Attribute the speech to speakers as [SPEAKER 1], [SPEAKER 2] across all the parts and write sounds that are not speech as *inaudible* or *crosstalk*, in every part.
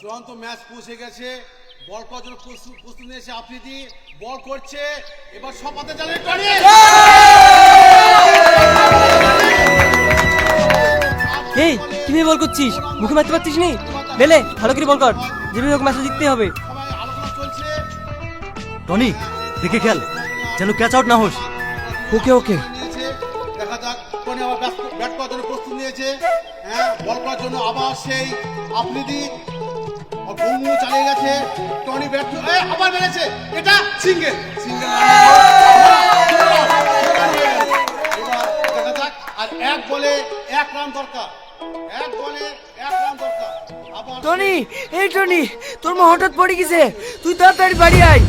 [SPEAKER 1] চূড়ান্ত ম্যাচ পৌঁছে গেছে। বল করার জন্য প্রস্তুত প্রস্তুত নিয়েছে আফ্রিদি। বল করছে। এবার সপাতে জানে টনি।
[SPEAKER 2] এই কীভাবে বল করছিস? মুখে মারতে পারছিস নি? বেলে ভালো করে বল কর। যেভাবে হোক ম্যাচটা জিততে হবে।
[SPEAKER 1] সবাই আলোচনা চলছে।
[SPEAKER 3] টনি দেখে খেল যেন ক্যাচ আউট না হোস।
[SPEAKER 2] ওকে ওকে।
[SPEAKER 1] দেখা যাক টনি আবার ব্যাট- ব্যাট করার জন্য প্রস্তুত নিয়েছে। হ্যাঁ বল করার জন্য আবার সেই আফ্রিদি। ঘুমু চালিয়ে গেছে। টনি ব্যাট এ, আবার মেরেছে। এটা সিঙ্গেল। সিঙ্গেল। দেখা যাক। আর এক বলে এক রান দরকার। এক বলে এক রান দরকার।
[SPEAKER 2] টনি এই টনি তোর মা হঠাৎ পড়ে গেছে। তুই তাড়াতাড়ি বাড়ি আয়।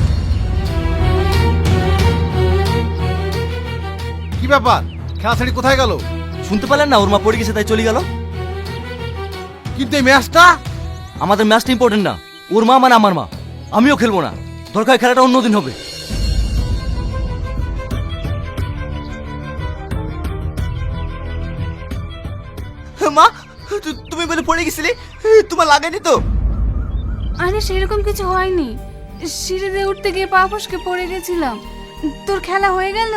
[SPEAKER 3] কি ব্যাপার? খেলা ছেড়ে কোথায় গেল? শুনতে পেলেন না ওর মা পড়ে গেছে তাই চলে গেল? কিন্তু এই ম্যাচটা আমাদের ম্যাচটা ইম্পর্টেন্ট না। ওর মা মানে আমার মা। আমিও খেলব না। দরকার খেলাটা অন্যদিন হবে।
[SPEAKER 2] মা তুমি বলে পড়ে গেছিলি? তোমার লাগেনি তো?
[SPEAKER 4] আরে সেরকম কিছু হয়নি। সিঁড়িতে উঠতে গিয়ে পা ফসকে পড়ে গেছিলাম। তোর খেলা হয়ে গেল?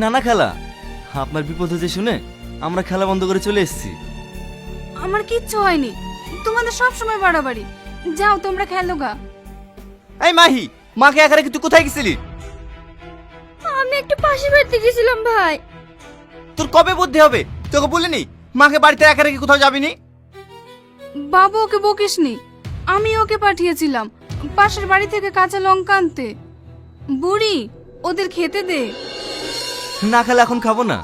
[SPEAKER 3] না না খেলা। আপনার বিপদ হয়েছে শুনে আমরা খেলা বন্ধ করে চলে এসেছি।
[SPEAKER 4] আমার কিচ্ছু হয়নি। তোমাদের সব সময় বাড়াবাড়ি। যাও তোমরা খেলো গা।
[SPEAKER 2] এই মাহি মাকে একা রেখে তুই কোথায় গেছিলি?
[SPEAKER 4] আমি একটু পাশে বাড়তে গেছিলাম ভাই।
[SPEAKER 2] তোর কবে বুদ্ধি হবে? তোকে বলিনি মাকে বাড়িতে একা রেখে কোথাও যাবিনি?
[SPEAKER 4] বাবু ওকে বকিসনি আমি ওকে পাঠিয়েছিলাম পাশের বাড়ি থেকে কাঁচা লঙ্কা আনতে। বুড়ি ওদের খেতে দে।
[SPEAKER 3] না খেলে এখন খাব না।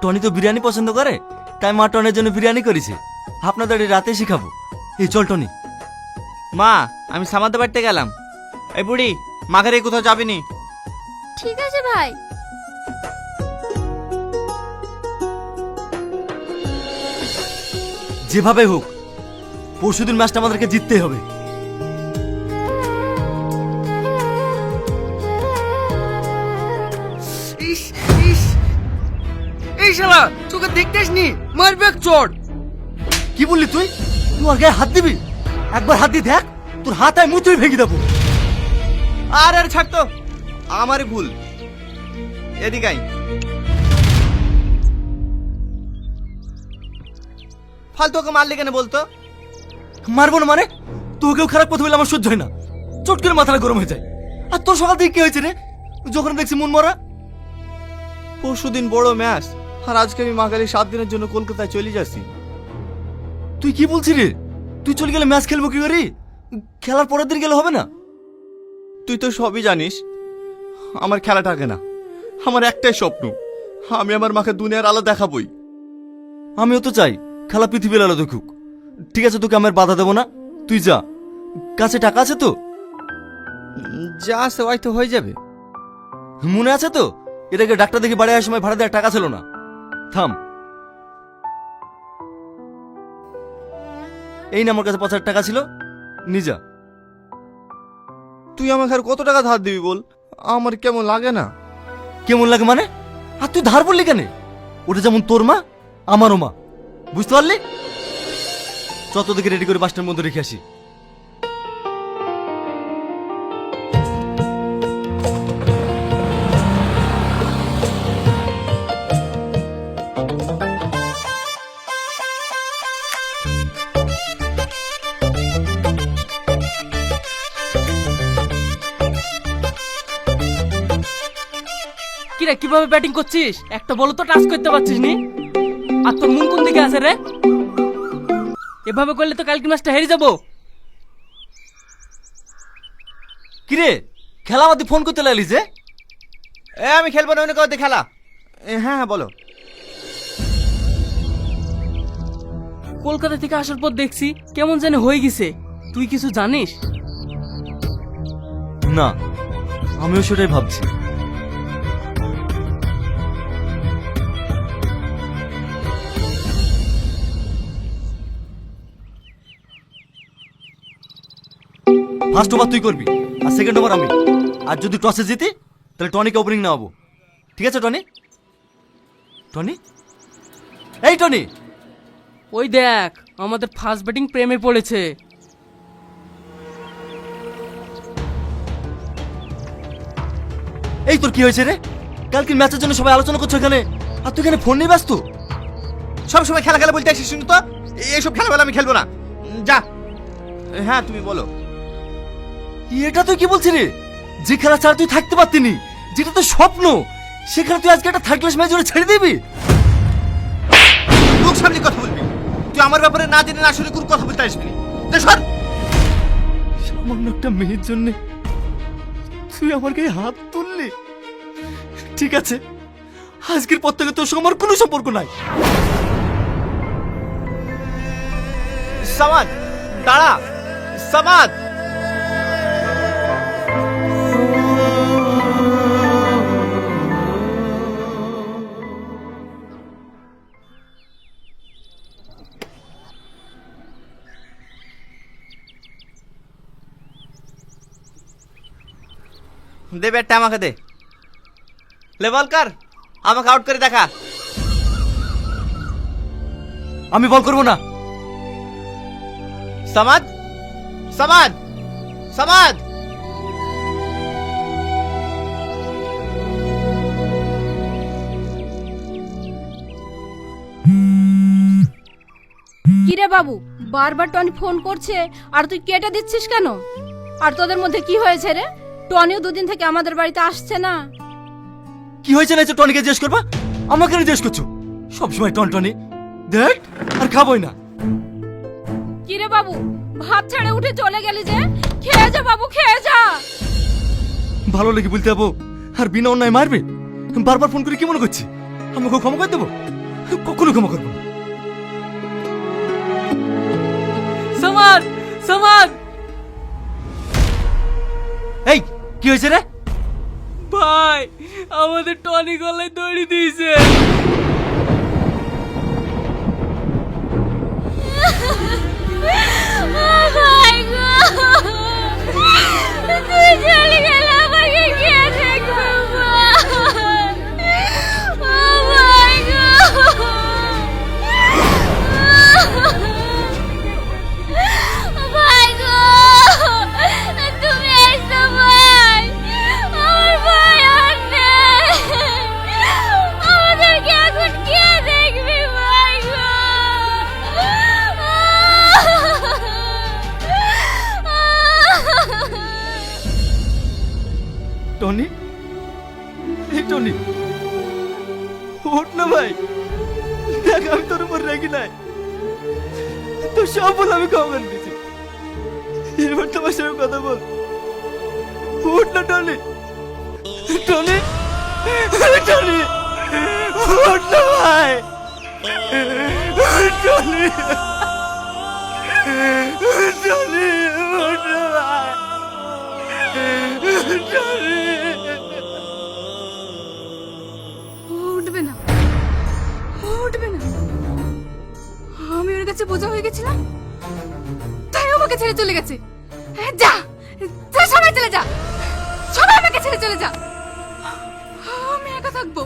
[SPEAKER 3] টনি তো বিরিয়ানি পছন্দ করে তাই মা টনের জন্য বিরিয়ানি করেছে। আপনাদের রাতে এসে খাব এই চল টনি।
[SPEAKER 2] মা আমি সামাদ্দ বাড়িতে গেলাম। এই বুড়ি মাকে রেখে কোথাও যাবিনি
[SPEAKER 4] ঠিক আছে ভাই।
[SPEAKER 3] যেভাবে হোক পরশুদিন ম্যাচটা আমাদেরকে জিততেই হবে।
[SPEAKER 2] ইস ইস। এই শালা তোকে দেখতেস নি মারবে চড়
[SPEAKER 3] কি বললি তুই? তুই ওর গায়ে হাত দিবি? একবার হাত দিয়ে দেখ তোর হাত আয় মুচুই ভেঙে দেবো।
[SPEAKER 2] আর আর ছাড় তো। আমারই ভুল। এদিকে আই ফালতু ওকে মারলি কেন বলতো?
[SPEAKER 3] মারবো না মানে? তোকেও খারাপ কথা বলে আমার সহ্য হয় না। চট করে মাথাটা গরম হয়ে যায়। আর তোর সকাল থেকে কি হয়েছে রে? যখন দেখছি মন মরা।
[SPEAKER 2] পরশুদিন বড় ম্যাচ। আর আজকে আমি মাগালি সাত দিনের জন্য কলকাতায় চলে যাচ্ছি।
[SPEAKER 3] তুই কি বলছিস রে? তুই চলে গেলে ম্যাচ খেলব কি করে? খেলার পরের দিন গেলে হবে না?
[SPEAKER 2] তুই তো সবই জানিস, আমার খেলা থাকে না। আমার একটাই স্বপ্ন, আমি আমার মাকে দুনিয়ার আলো দেখাবই।
[SPEAKER 3] আমিও তো চাই, খেলা পৃথিবীর আলো দেখুক। ঠিক আছে, তোকে আমার বাধা দেবো না। তুই যা। কাছে টাকা আছে তো?
[SPEAKER 2] যা আছে হয়তো হয়ে যাবে।
[SPEAKER 3] মনে আছে তো? এটাকে ডাক্তার দেখে বাড়ি আসার সময় ভাড়া দেওয়ার টাকা ছিল না। থাম। এই না, আমার কাছে পাঁচ হাজার টাকা ছিল। নিজা
[SPEAKER 2] তুই আমাকে আর কত টাকা ধার দিবি বল? আমার কেমন লাগে না।
[SPEAKER 3] কেমন লাগে মানে? আর তুই ধার বললি কেন? ওটা যেমন তোর মা, আমারও মা। বুঝতে পারলি? চত রেডি করে বাসটার মধ্যে রেখে আসি।
[SPEAKER 5] কিরে কীভাবে ব্যাটিং করছিস? একটা বল তো টাচ করতে পারছিস নি আর তোর মুখ কোন দিকে আছে রে? এভাবে করলে তো কালকে ম্যাচটা হেরে যাব।
[SPEAKER 3] কিরে খেলা আমাদের ফোন করতে লাগলি যে?
[SPEAKER 2] এ আমি খেলব না অন্য কাউকে খেলা। এ, হ্যাঁ হ্যাঁ বলো।
[SPEAKER 5] কলকাতা থেকে আসার পর দেখছি কেমন জানি হয়ে গেছে। তুই কিছু জানিস?
[SPEAKER 3] না আমিও সেটাই ভাবছি। ফার্স্ট ওভার তুই করবি আর সেকেন্ড ওভার আমি। আর যদি টসে জিতি তাহলে টনিকে ওপেনিং নেওয়াবো। ঠিক আছে টনি টনি এই টনি
[SPEAKER 5] ওই দেখ আমাদের ফার্স্ট ব্যাটিং প্রেমে পড়েছে।
[SPEAKER 3] এই তোর কি হয়েছে রে? কালকে ম্যাচের জন্য সবাই আলোচনা করছ এখানে আর তুই এখানে ফোন নিয়ে ব্যস্ত?
[SPEAKER 2] সব সময় খেলা খেলা বলতে আসিস তো? এইসব খেলা আমি খেলব না। যা। হ্যাঁ তুমি বলো।
[SPEAKER 3] এটা তুই কি বলছিস রে যে খেলা ছাড়া তুই থাকতে পারতিনি যেটা তো স্বপ্ন সেখানে তুই আজকে একটা থার্ড ক্লাস ম্যাচ ছেড়ে দিবি?
[SPEAKER 2] লোক সামনে কথা বলবি। তুই আমার ব্যাপারে না জেনে না শুনে কোনো কথা বলতে আসবি না। সর!
[SPEAKER 3] সামান্য একটা মেয়ের জন্য তুই আমার গায়ে হাত তুললি। ঠিক আছে আজকের পর থেকে তোর সঙ্গে আমার কোনো সম্পর্ক নাই।
[SPEAKER 2] সামাদ দাঁড়া! সামাদ! দে ব্যাটটা আমাকে দে। লেবল কর আমাকে আউট করে দেখা।
[SPEAKER 3] আমি বল করব না।
[SPEAKER 2] সমাদ সমাদ সমাদ।
[SPEAKER 6] কিরে বাবু বারবার টনি ফোন করছে আর তুই কেটে দিচ্ছিস কেন? আর তোদের মধ্যে কি হয়েছে রে? টনিও দুদিন থেকে আমাদের বাড়িতে আসছে না।
[SPEAKER 3] কি হয়েছে না টনিকে জিজ্ঞেস করবা? আমাকে কেন জিজ্ঞেস করছ? সবসময় টন টনি দেখ আর খাবোই না।
[SPEAKER 6] কিরে বাবু ভাত ছেড়ে উঠে চলে গেলি যে? খেয়ে যা বাবু খেয়ে যা।
[SPEAKER 3] ভালো লেগে বলতে যাব আর বিনা অন্যায় মারবে? বারবার ফোন করে কি মনে করছি? আমাকে ক্ষমা করে দেবো? কখনো ক্ষমা করব না।
[SPEAKER 5] সমাদ
[SPEAKER 3] কি হয়েছে রে?
[SPEAKER 5] ভাই আমাদের টনি গলায় দড়ি দিয়েছে।
[SPEAKER 6] ভাই গো তুই চলে
[SPEAKER 3] টনি টনি
[SPEAKER 4] উঠবে না। উঠবে না। আমি ওর কাছে বোঝা হয়ে গেছিলাম, তাই আমাকে ছেড়ে চলে গেছে। যা যা, সবাই চলে যা। সবাই আমাকে ছেড়ে চলে যা। আমি একা থাকব।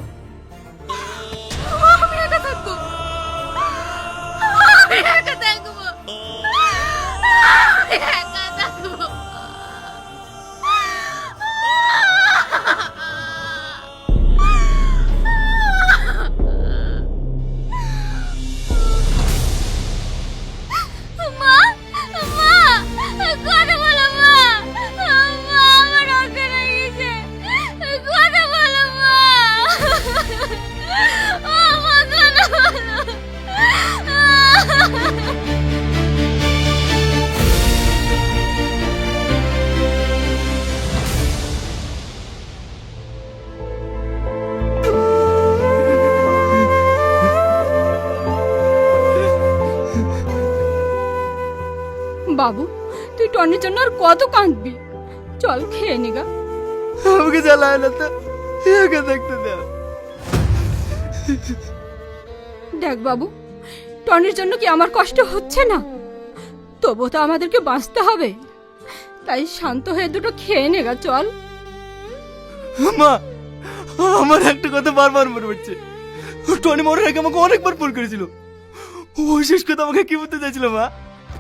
[SPEAKER 4] *laughs* Hey, hey. টনির জন্য আর কত কাঁদবি? চল খেয়ে নিগা
[SPEAKER 3] আমাকে জ্বালায় না তো। একে দেখতে দাও
[SPEAKER 4] দেখ বাবু টনির জন্য কি আমার কষ্ট হচ্ছে না? তবু তো আমাদেরকে বাঁচতে হবে। তাই শান্ত হয়ে দুটো খেয়ে নেগা চল।
[SPEAKER 3] মা আমার একটা কথা বারবার মনে পড়ছে। টনি মরার আগে আমাকে অনেকবার ফোন করেছিল। ও শেষ কথা আমাকে কি বলতে চাইছিল মা?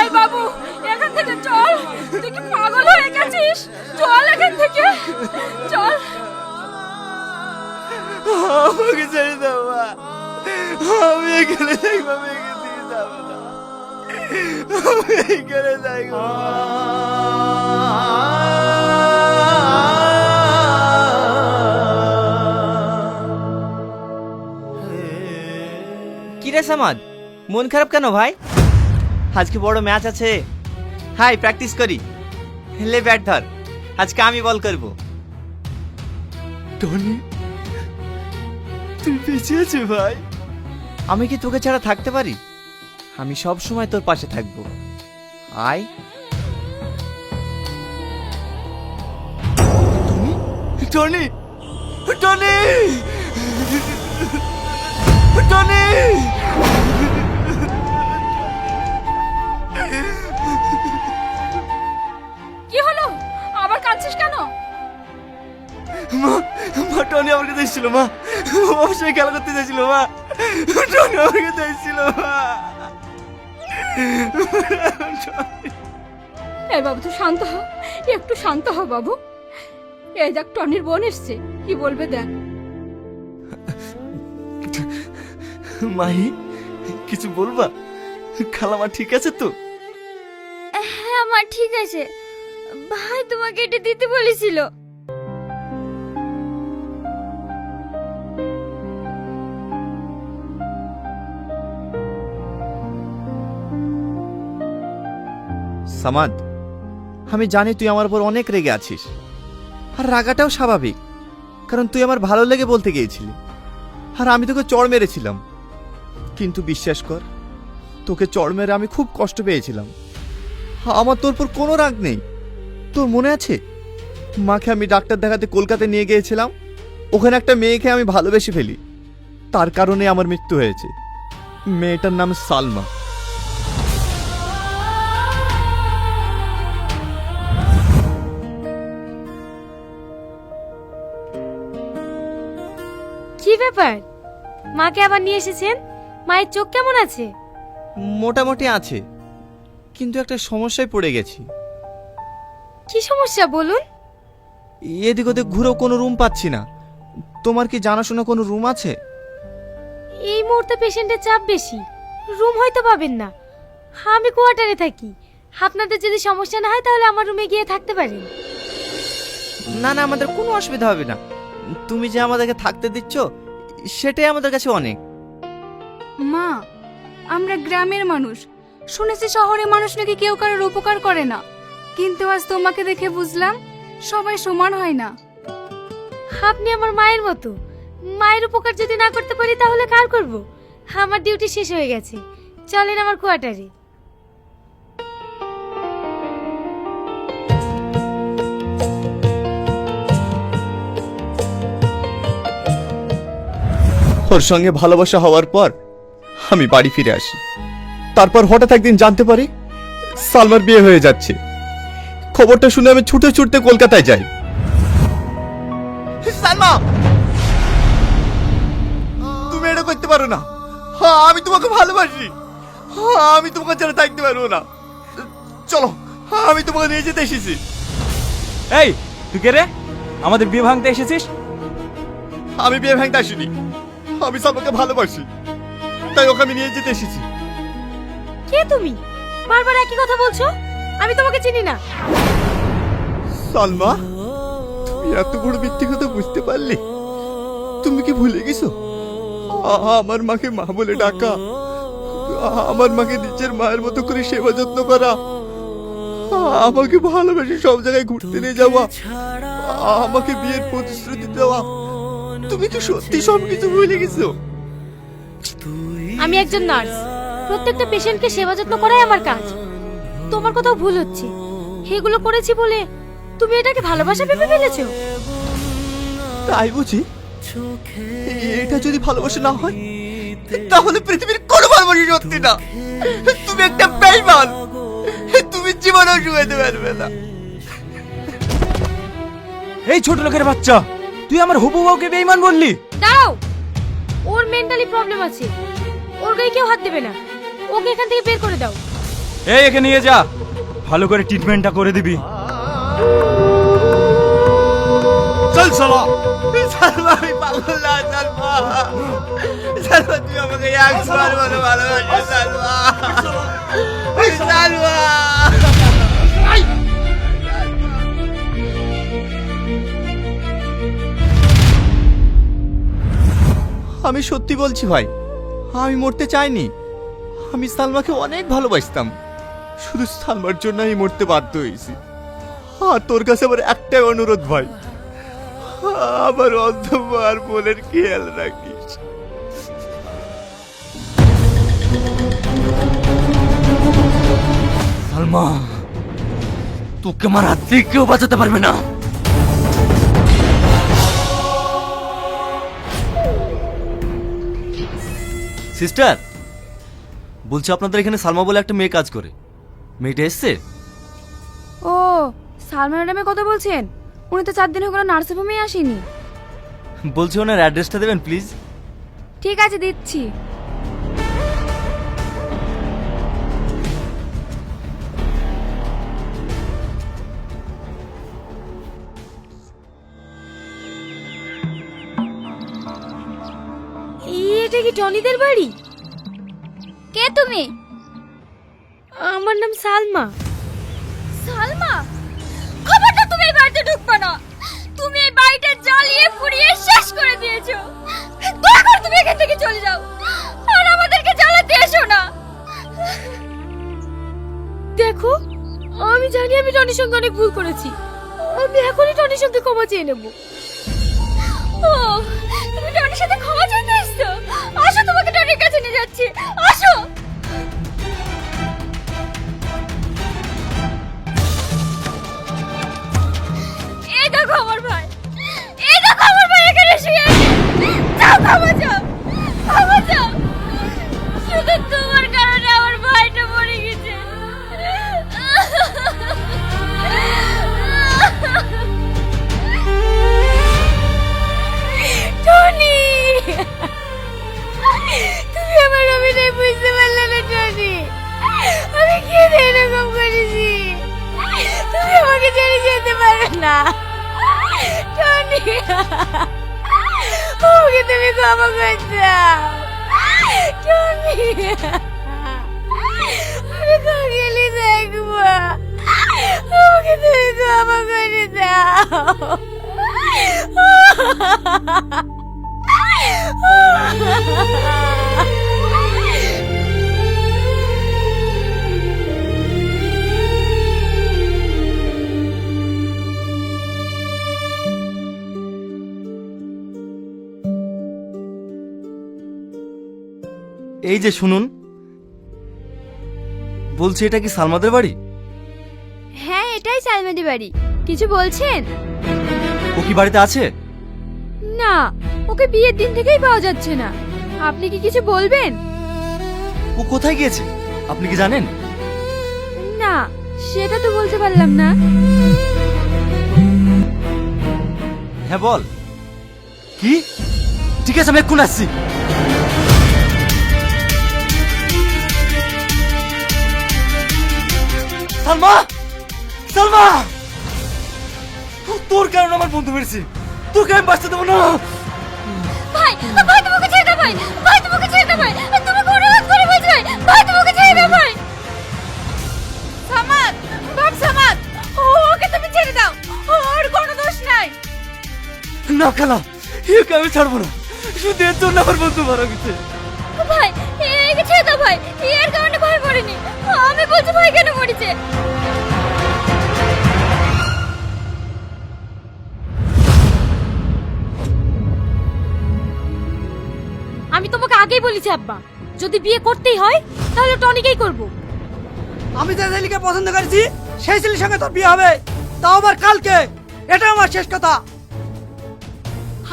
[SPEAKER 4] এই বাবু, এখান থেকে চল। তুই কি পাগল হয়ে গেছিস? চল এখান থেকে। চল।
[SPEAKER 2] আমাকে ছেড়ে দাও, মা। আমি এখানে থাকব, আমি এখান থেকে যাব না। আমি এখানে থাকব।
[SPEAKER 7] সামাদ। মন খারাপ কেন ভাই? আজকে বড় ম্যাচ আছে। হাই প্র্যাকটিস করি। লে ব্যাট ধর। আজকে আমি বল করব।
[SPEAKER 2] টনি তুই বেঁচে আছে ভাই।
[SPEAKER 7] আমি কি তোকে ছাড়া থাকতে পারি? আমি সব সময় তোর পাশে থাকব। আয়।
[SPEAKER 2] টনি টনি টনি এসেছিল মা। অবশ্যই খেলা করতে চাইছিল মা। টনি আমার কাছে এসেছিল মা।
[SPEAKER 6] এই বাবু তুই শান্ত হ একটু শান্ত হ বাবু। এই দেখ টনির বোন এসছে। কি বলবে দেখ।
[SPEAKER 2] মাহি কিছু বলবা? খালামা ঠিক আছে তো?
[SPEAKER 8] হ্যাঁ আমার ঠিক আছে। ভাই তোমাকে এটা দিতে বলেছিল।
[SPEAKER 2] সামাদ, আমি জানি তুই আমার উপর অনেক রেগে আছিস। আর রাগাটাও স্বাভাবিক, কারণ তুই আমার ভালো লেগে বলতে গিয়েছিলি। আর আমি তোকে চড় মেরেছিলাম। কিন্তু বিশ্বাস কর, তোকে চড় মেরে আমি খুব কষ্ট পেয়েছিলাম। আমার তোর উপর কোনো রাগ নেই। তোর মনে আছে? মাকে আমি ডাক্তার দেখাতে কলকাতায় নিয়ে গিয়েছিলাম। ওখানে একটা মেয়েকে আমি ভালোবেসে ফেলি। তার কারণে আমার মৃত্যু হয়েছে। মেয়েটার নাম সালমা।
[SPEAKER 8] কি ব্যাপার? মাকে আবার নিয়ে এসেছেন? মায়ের চোখ কেমন আছে?
[SPEAKER 2] মোটামুটি আছে কিন্তু একটা সমস্যায় পড়ে গেছি।
[SPEAKER 8] কি সমস্যা বলুন?
[SPEAKER 2] এদিক ওদিক ঘুরেও কোনো রুম পাচ্ছি না। তোমার কি জানাশোনা কোনো রুম আছে?
[SPEAKER 8] এই মুহূর্তে পেশেন্টের চাপ বেশি রুম হয়তো পাবেন না। আমি কোয়ার্টারে থাকি আপনাদের যদি সমস্যা না হয় তাহলে আমার রুমে গিয়ে থাকতে পারেন।
[SPEAKER 7] না না আমাদের কোনো অসুবিধা হবে না। তুমি যে আমাদেরকে থাকতে দিচ্ছ সেটাই আমাদের কাছে অনেক।
[SPEAKER 4] মা আমরা গ্রামের মানুষ। শুনেছি শহরে মানুষ নাকি কেউ কারোর উপকার করে না। কিন্তু আজ তোমাকে দেখে বুঝলাম সবাই সমান হয় না।
[SPEAKER 8] আপনি আমার মায়ের মতো। মায়ের উপকার যদি না করতে পারি তাহলে কার করব? আমার ডিউটি শেষ হয়ে গেছে। চলেন আমার কোয়ার্টারে
[SPEAKER 2] ওর সঙ্গে ভালোবাসা হওয়ার পর আমি বাড়ি ফিরে আসি। তারপর হঠাৎ একদিন জানতে পারি সালমার বিয়ে হয়ে যাচ্ছে। খবরটা শুনে আমি ছুটে ছুটতে কলকাতায় যাই। সালমা! তুমি এটা করতে পারো না। হ্যাঁ আমি তোমাকে ভালোবাসি। হ্যাঁ, আমি তোমাকে ছাড়া থাকতে পারব না। চলো হ্যাঁ, আমি তোমাকে নিয়ে যেতে এসেছি।
[SPEAKER 9] এই তুই কে রে? আমাদের বিয়ে ভাঙতে এসেছিস?
[SPEAKER 2] আমি বিয়ে ভাঙতে আসিনি। আমি সালমাকে ভালোবাসি। তাই ওকে আমি নিয়ে যেতে এসেছি।
[SPEAKER 8] কে তুমি? বারবার একই কথা বলছো? আমি তোমাকে চিনি না।
[SPEAKER 2] সালমা তুমি এত বড় মিথ্যে কথা বুঝতে পারলে? তুমি কি ভুলে গেছো? আমার মাকে মা বলে ডাকা। আমার মাকে নিজের মায়ের মতো করে সেবা যত্ন করা। আমাকে ভালোবেসে সব জায়গায় ঘুরতে নিয়ে যাওয়া। আমাকে বিয়ের প্রতিশ্রুতি দেওয়া। তুমি তো সত্যি সব কিছু ভুলে গেছো?
[SPEAKER 8] আমি একজন নার্স। প্রত্যেকটা পেশেন্টকে সেবা যত্ন করাই আমার কাজ। তোমার কোথাও ভুল হচ্ছে। এগুলো করেছি বলে তুমি এটাকে ভালোবাসা ভেবে ফেলেছো?
[SPEAKER 2] তাই বুঝি? এটা যদি ভালোবাসা না হয় তাহলে পৃথিবীর কোনো ভালোবাসা সত্যি না। তুমি একটা বেইমান। তুমি জীবনেও শুয়েতে পারবে না।
[SPEAKER 9] এই ছোট লোকের বাচ্চা। তুই আমার হবু বউকে বেইমান বললি?
[SPEAKER 8] দাঁড়াও! ওর মেন্টালি প্রবলেম আছে। ওর গায়ে কেউ হাত দেবে না। ওকে এখান থেকে বের করে দাও।
[SPEAKER 9] এই একে নিয়ে যা। ভালো করে ট্রিটমেন্টটা করে দিবি।
[SPEAKER 2] চল চলো সালমা আমি পাগল না সালমা সালমা তুই আমাকে একবার বলে ভালোবাসিস সালমা সালমা আমি সত্যি বলছি ভাই, আমি মরতে চাইনি। আমি সালমাকে অনেক ভালোবাসতাম। শুধু সালমার জন্য আমি মরতে বাধ্য হয়েছি। আর তোর কাছে আমার একটাই অনুরোধ ভাই আমার অন্ধমার বোনের খেয়াল রাখিস।
[SPEAKER 3] সালমা, তোকে আমার হাত থেকে কেউ বাঁচাতে পারবে না। সিস্টার বলছি আপনাদের এখানে সালমা বলে একটা মেয়ে কাজ করে। মেয়েটা এসছে?
[SPEAKER 6] ও সালমা ম্যাডামের কথা বলছেন? উনি তো চার দিন হয়ে গেল নার্সিং হোমে আসেনি।
[SPEAKER 3] বলছি ওনার অ্যাড্রেসটা দেবেন প্লিজ
[SPEAKER 6] ঠিক আছে দিচ্ছি।
[SPEAKER 8] কি টনিদের বাড়ি?
[SPEAKER 6] কে তুমি?
[SPEAKER 8] আমার নাম সালমা।
[SPEAKER 6] সালমা? খবরটা তুমি এই বাড়িতে ঢুকবে না। তুমি এই বাড়িটা জ্বালিয়ে পুড়িয়ে শেষ করে দিয়েছ। দয়া করে তুমি এখান থেকে চলে যাও। আর আমাদেরকে জ্বালাতে এসো না।
[SPEAKER 8] দেখো আমি জানি আমি টনির সঙ্গে অনেক ভুল করেছি। আমি এখনই টনির সঙ্গে ক্ষমা চেয়ে নেব।
[SPEAKER 6] ও তুমি টনির সাথে ক্ষমা যাচ্ছি। আসো। এই দেখো আমার ভাই। এই
[SPEAKER 3] যে শুনুন বলছি এটা কি সালমাদের বাড়ি?
[SPEAKER 6] হ্যাঁ এটাই সালমাদি বাড়ি। কিছু বলছেন?
[SPEAKER 3] ও কি বাড়িতে আছে?
[SPEAKER 6] না ওকে বিয়ের দিন থেকেই পাওয়া যাচ্ছে না। আপনি কি কিছু বলবেন?
[SPEAKER 3] ও কোথায় গিয়েছে? আপনি কি জানেন?
[SPEAKER 6] না সেটা তো বলতে পারলাম না।
[SPEAKER 3] হ্যাঁ বল। কি? ঠিক আছে আমি এক্ষুন আসছি। সালমা! সালমা! তোর কারণে আমার বন্ধু মেরেছে? তোকে আমি বাঁচতে দেবো না।
[SPEAKER 6] ভাই ভাই তোমাকে ছেড়ে দাও ভাই। ভাই তোমাকে ছেড়ে দাও ভাই। তুমি কোনো হাত করে বলছো ভাই। ভাই তোমাকে ছেড়ে দাও ভাই। সামাদ বাপ সামাদ ওকে তুমি ছেড়ে দাও। ওর কোনো দোষ নাই।
[SPEAKER 3] না খালা একে আমি ছাড়বো না। শুধু এর জন্য আমার বন্ধু মারা গেছে।
[SPEAKER 6] ভাই একে ছেড়ে দাও ভাই। এর কারণে ভয় পড়েনি আমি বলছি ভাই কেন মরেছে?
[SPEAKER 8] আমি তোমাকে আগেই বলেছি আব্বা। যদি বিয়ে করতেই হয় তাহলে টনিকেই করব।
[SPEAKER 10] আমি যে ছেলেকে পছন্দ করেছি সেই ছেলের সঙ্গে তোর বিয়ে হবে। তাও আবার কালকে। এটা আমার শেষ কথা।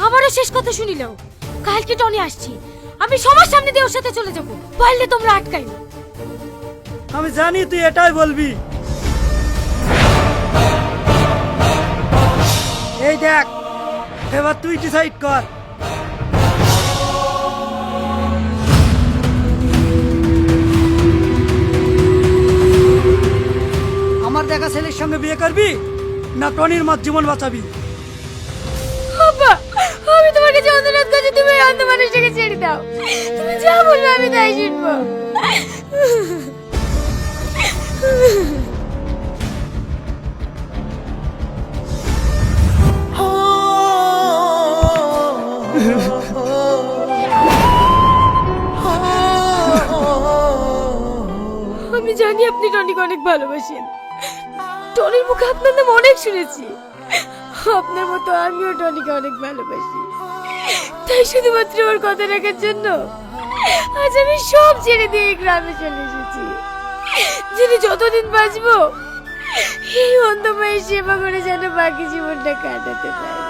[SPEAKER 8] আমারও শেষ কথা শুনিল। কালকে টনি আসছি। আমি সবার সামনে দিয়ে ওর সাথে চলে যাব। পারলে তোমরা আটকাই
[SPEAKER 10] আমি জানি তুই এটাই বলবি। এই দেখ এবার তুই ডিসাইড কর। দেখা ছেলের সঙ্গে বিয়ে করবি না টনির মত জীবন বাঁচাবি?
[SPEAKER 8] আমি তোমার অনুরোধ করছি, তুমি অন্ধ মানুষটাকে ছেড়ে দাও। তুমি যা বলবে আমি তাই শুনব। আমি জানি আপনি টনিকে অনেক ভালোবাসেন। টনির মুখে আপনার নাম অনেক শুনেছি। আপনার মতো আমিও টনিকে অনেক ভালোবাসি। তাই শুধুমাত্র ওর কথা রাখার জন্য আজ আমি সব ছেড়ে দিয়ে গ্রামে চলে এসেছি। যিনি যতদিন বাঁচবো, এই অন্ধ সেবা করে যেন বাকি জীবনটা কাটাতে পারি।